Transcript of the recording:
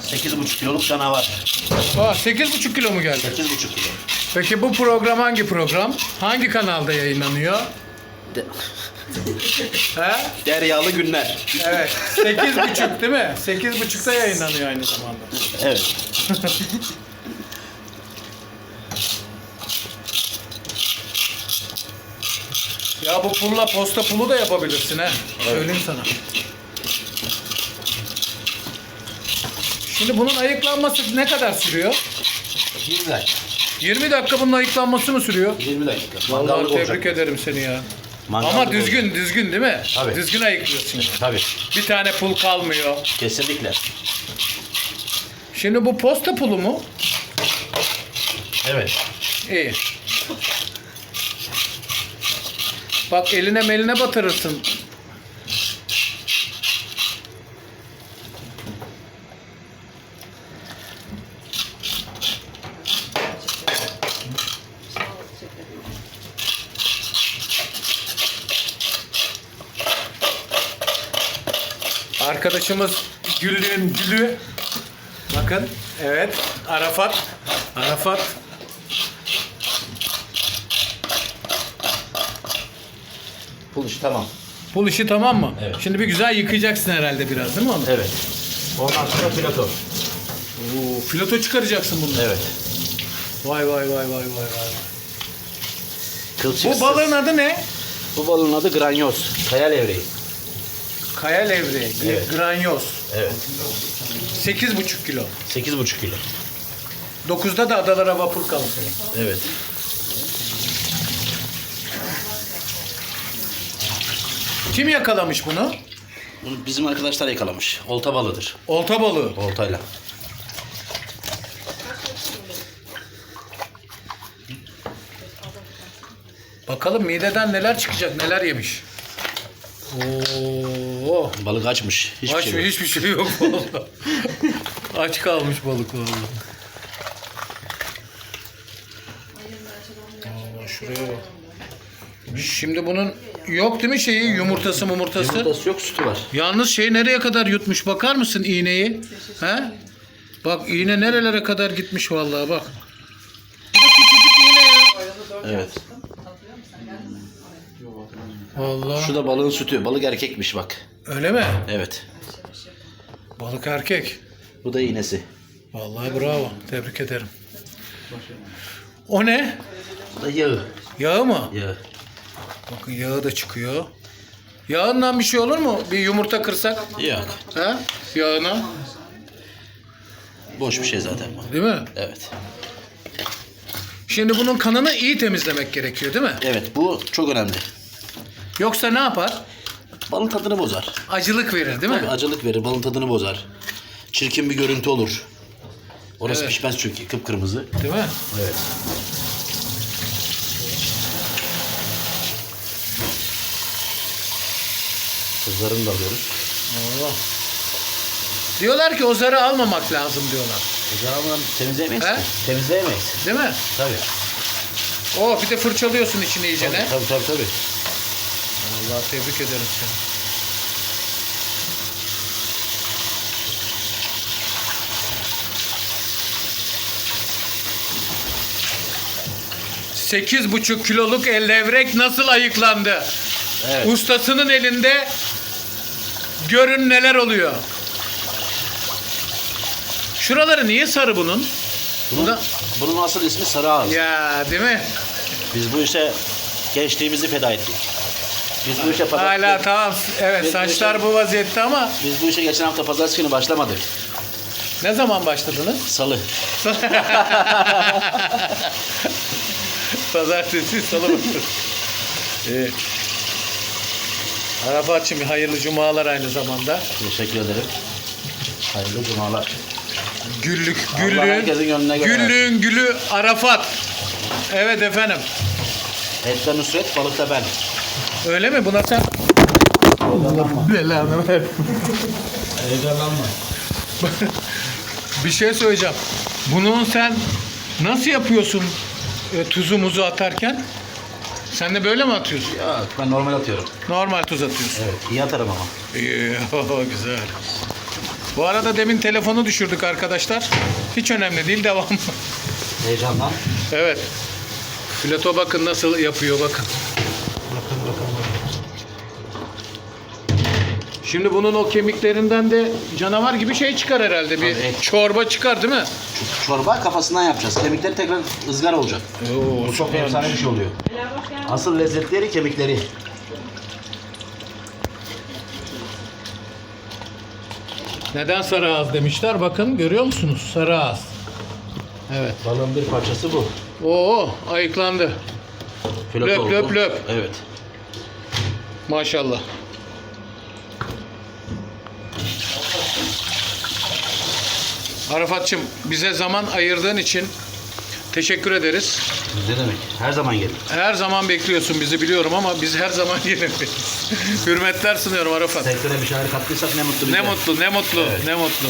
Sekiz buçuk kiloluk canavar. Aa, 8,5 kilo mu geldi? Sekiz buçuk kilo. Peki bu program hangi program? Hangi kanalda yayınlanıyor? De- He? deryalı günler. Evet. 8,5 değil mi? 8,5'da yayınlanıyor aynı zamanda. Evet. Ya bu pulla posta pulu da yapabilirsin he. Söyleyeyim sana. Şimdi bunun ayıklanması ne kadar sürüyor? 20 dakika. 20 dakika bunun ayıklanması mı sürüyor? 20 dakika. Vallahi Mangallık tebrik olacak. ederim seni ya. Mangallık Ama olacak. düzgün düzgün değil mi? Tabii. Düzgün ayıklıyorsun. Tabii. Bir tane pul kalmıyor. Kesinlikle. Şimdi bu posta pulu mu? Evet. İyi. Bak eline meline batırırsın. Arkadaşımız Güllü'nün gülü. Bakın. Evet. Arafat. Arafat. Pul işi tamam. Pul işi tamam mı? Evet. Şimdi bir güzel yıkayacaksın herhalde biraz değil mi onu? Evet. Ondan sonra piloto. Oo, filoto çıkaracaksın bunu. Evet. Vay vay vay vay vay vay. Kılçıksız. Bu balığın adı ne? Bu balığın adı granyoz. Kaya levreği. Kaya levreği, Evet. granyoz. Evet. 8,5 kilo. 8,5 kilo. 9'da da adalara vapur kalkıyor. Evet. Kim yakalamış bunu? Bunu bizim arkadaşlar yakalamış. Olta balığıdır. Olta balığı. Oltayla. Bakalım mideden neler çıkacak, neler yemiş. Oo. Balık açmış. Hiçbir Aç şey yok. hiçbir şey yok vallahi. Aç kalmış balık vallahi. Allah şuraya bak. Şimdi bunun yok değil mi şeyi yumurtası mumurtası? Yumurtası yok, sütü var. Yalnız şey nereye kadar yutmuş bakar mısın iğneyi? He? Bak iğne nerelere kadar gitmiş vallahi bak. Bu da küçücük iğne ya. Evet. Vallahi. Şu da balığın sütü. Balık erkekmiş bak. Öyle mi? Evet. Balık erkek. Bu da iğnesi. Vallahi bravo. Tebrik ederim. O ne? Bu da yağı. Yağı mı? Yağı. Bakın yağı da çıkıyor. Yağından bir şey olur mu? Bir yumurta kırsak. Yok. He? Yağına. Boş bir şey zaten bu. Değil mi? Evet. Şimdi bunun kanını iyi temizlemek gerekiyor değil mi? Evet bu çok önemli. Yoksa ne yapar? Balın tadını bozar. Acılık verir değil mi? Tabii acılık verir. Balın tadını bozar. Çirkin bir görüntü olur. Orası Evet. pişmez çünkü kıpkırmızı. Değil mi? Evet. Kızlarını da alıyoruz. Oo. Diyorlar ki o zarı almamak lazım diyorlar. Kızlarını temizleyemeyiz He? ki. Temizleyemeyiz. Değil mi? Tabii. Oo bir de fırçalıyorsun içini iyicene. Tabii tabii tabii. Allah tebrik ederim seni. Sekiz buçuk kiloluk el levrek nasıl ayıklandı? Evet. Ustasının elinde görün neler oluyor. Şuraları niye sarı bunun? Bunun, da- bunun asıl ismi sarı ağız. Ya değil mi? Biz bu işe gençliğimizi feda ettik. Biz bu işe pazar... Hala tamam. Evet Biz- saçlar bu vaziyette ama Biz bu işe geçen hafta pazartesi günü başlamadık. ne zaman başladınız? Salı. Pazartesi, salı bakın. İyi. Arafatçım hayırlı cumalar aynı zamanda. Teşekkür ederim. Hayırlı cumalar. Güllük, güllüğün, güllüğün gülü Arafat. Evet efendim. Ette Nusret, balıkta ben. Öyle mi? Buna sen... Belanı ver. Heyecanlanma. Bir şey söyleyeceğim. Bunun sen nasıl yapıyorsun e, tuzu muzu atarken? Sen de böyle mi atıyorsun? Ya ben normal atıyorum. Normal tuz atıyorsun. Evet iyi atarım ama. İyi, güzel. Bu arada demin telefonu düşürdük arkadaşlar. Hiç önemli değil devam. Heyecandan. evet. Fileto bakın nasıl yapıyor. Bakın bakın bakın. Şimdi bunun o kemiklerinden de canavar gibi şey çıkar herhalde. Bir Tabii. çorba çıkar değil mi? Çorba kafasından yapacağız. Kemikleri tekrar ızgara olacak. Oo, Bu çok efsane bir şey oluyor. Asıl lezzetleri kemikleri. Neden sarı ağız demişler? Bakın görüyor musunuz? Sarı ağız. Evet. Balığın bir parçası bu. Oo ayıklandı. Fileto Löp, oldu. löp, löp. Evet. Maşallah. Arafatçım bize zaman ayırdığın için teşekkür ederiz. Ne demek? Her zaman gelin. Her zaman bekliyorsun bizi biliyorum ama biz her zaman gelemeyiz. Hürmetler sunuyorum Arafat. Sektöre bir şeyler kattıysak ne mutlu bize. Ne mutlu, ne mutlu, Evet. ne mutlu.